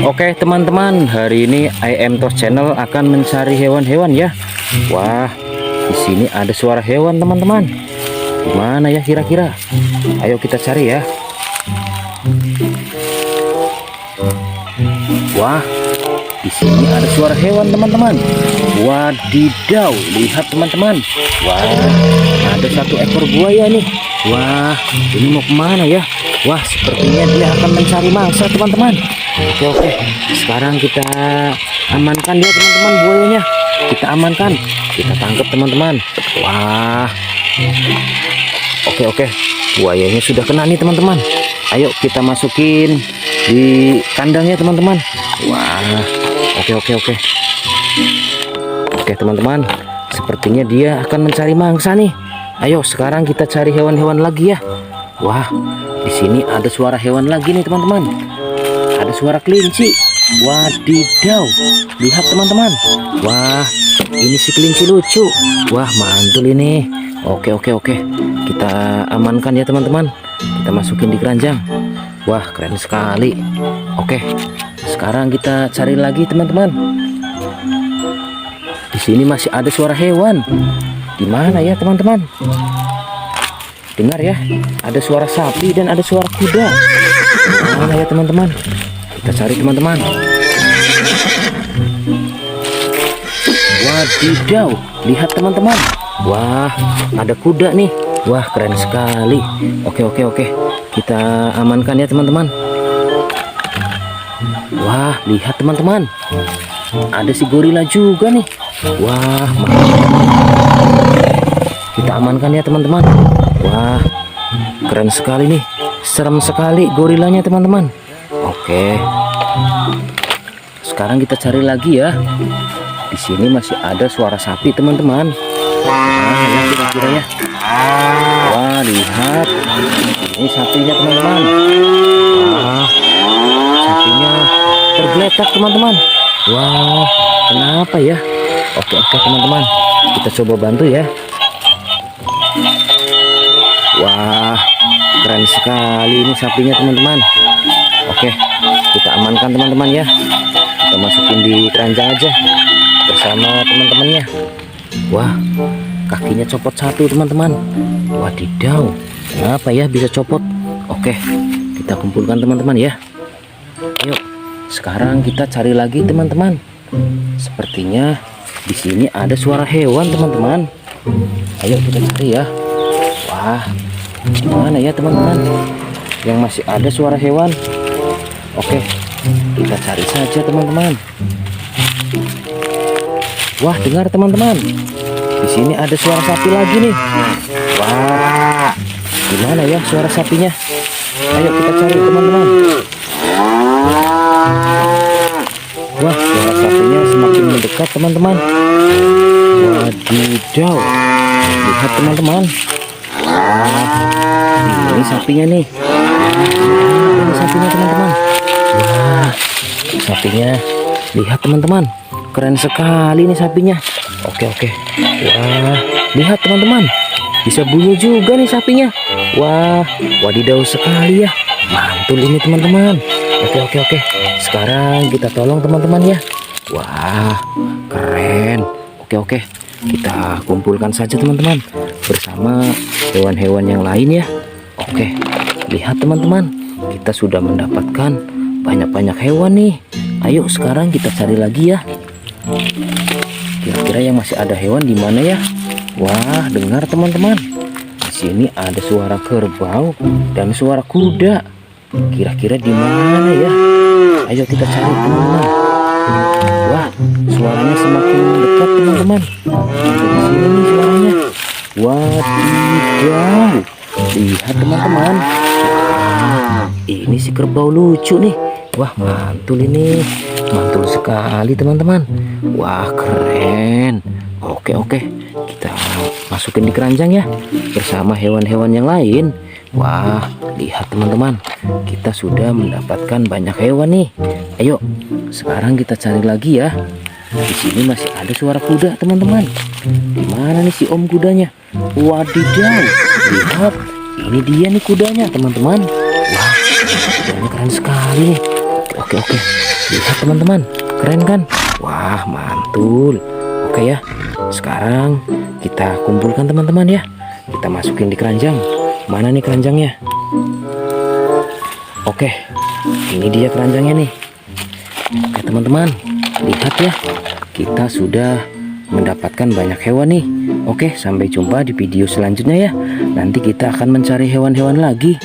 Oke teman-teman, hari ini IM Tos Channel akan mencari hewan-hewan ya. Wah, di sini ada suara hewan teman-teman. Gimana ya kira-kira? Ayo kita cari ya. Wah, di sini ada suara hewan teman-teman. Wadidaw, lihat teman-teman. Wah, ada satu ekor buaya nih. Wah, ini mau ke mana ya? Wah, sepertinya dia akan mencari mangsa teman-teman. Oke oke, sekarang kita amankan dia teman-teman buayanya. Kita amankan, kita tangkap teman-teman. Wah, oke oke, buayanya sudah kena nih teman-teman. Ayo kita masukin di kandangnya teman-teman. Wah, oke oke oke. Oke teman-teman, sepertinya dia akan mencari mangsa nih. Ayo sekarang kita cari hewan-hewan lagi ya. Wah, di sini ada suara hewan lagi nih teman-teman. Ada suara kelinci. Wadidaw, lihat teman-teman. Wah, ini si kelinci lucu. Wah, mantul ini. Oke oke oke, kita amankan ya teman-teman. Kita masukin di keranjang. Wah, keren sekali. Oke, sekarang kita cari lagi teman-teman. Di sini masih ada suara hewan. Di mana ya teman-teman? Dengar ya, ada suara sapi dan ada suara kuda. Mana ya teman-teman? Kita cari teman-teman. Wadidaw, lihat teman-teman. Wah, ada kuda nih. Wah, keren sekali. Oke, oke, oke. Kita amankan ya teman-teman. Wah, lihat teman-teman. Ada si gorila juga nih. Wah. Kita amankan ya teman-teman. Wah, keren sekali nih. Serem sekali gorilanya teman-teman. Oke. Sekarang kita cari lagi ya. Di sini masih ada suara sapi teman-teman. Wah, lihat. Ini sapinya teman-teman. Wah, sapinya tergeletak teman-teman. Wah, kenapa ya? Oke, oke teman-teman. Kita coba bantu ya. Wah, keren sekali ini sapinya teman-teman. Oke, kita amankan teman-teman ya. Kita masukin di keranjang aja bersama teman-temannya. Wah, kakinya copot satu teman-teman. Wadidaw, kenapa ya bisa copot? Oke, kita kumpulkan teman-teman ya. Yuk, sekarang kita cari lagi teman-teman. Sepertinya di sini ada suara hewan teman-teman. Ayo kita cari ya. Wah, gimana ya teman-teman? Yang masih ada suara hewan. Oke, kita cari saja teman-teman. Wah, dengar teman-teman. Di sini ada suara sapi lagi nih. Wah, gimana ya suara sapinya? Ayo kita cari teman-teman. Wah, suara sapinya teman-teman. Wadidaw, lihat teman-teman. Wah, ini sapinya nih. Ini sapinya teman-teman. Wah, sapinya. Lihat teman-teman, keren sekali nih sapinya. Oke oke. Wah, lihat teman-teman, bisa bunyi juga nih sapinya. Wah, wadidaw sekali ya. Mantul ini teman-teman. Oke oke oke. Sekarang kita tolong teman-teman ya. Wah, keren. Oke oke. Kita kumpulkan saja teman-teman bersama hewan-hewan yang lain ya. Oke, lihat teman-teman, kita sudah mendapatkan banyak-banyak hewan nih. Ayo sekarang kita cari lagi ya. Kira-kira yang masih ada hewan di mana ya? Wah, dengar teman-teman. Di sini ada suara kerbau dan suara kuda. Kira-kira di mana ya? Ayo kita cari teman-teman. Wah, suaranya semakin dekat teman-teman. Di sini nih suaranya. Wadidaw. Lihat teman-teman. Ini si kerbau lucu nih. Wah, mantul ini. Mantul sekali teman-teman. Wah, keren. Oke, oke. Kita masukin di keranjang ya. Bersama hewan-hewan yang lain. Wah, lihat teman-teman. Kita sudah mendapatkan banyak hewan nih. Ayo, sekarang kita cari lagi ya. Di sini masih ada suara kuda, teman-teman. Di mana nih si om kudanya? Wadidaw, lihat. Ini dia nih kudanya, teman-teman. Wah, kudanya keren sekali nih. Oke oke. Lihat teman-teman, keren kan? Wah mantul. Oke ya. Sekarang kita kumpulkan teman-teman ya. Kita masukin di keranjang. Mana nih keranjangnya? Oke, ini dia keranjangnya nih. Oke teman-teman, lihat ya. Kita sudah mendapatkan banyak hewan nih. Oke, sampai jumpa di video selanjutnya ya. Nanti kita akan mencari hewan-hewan lagi.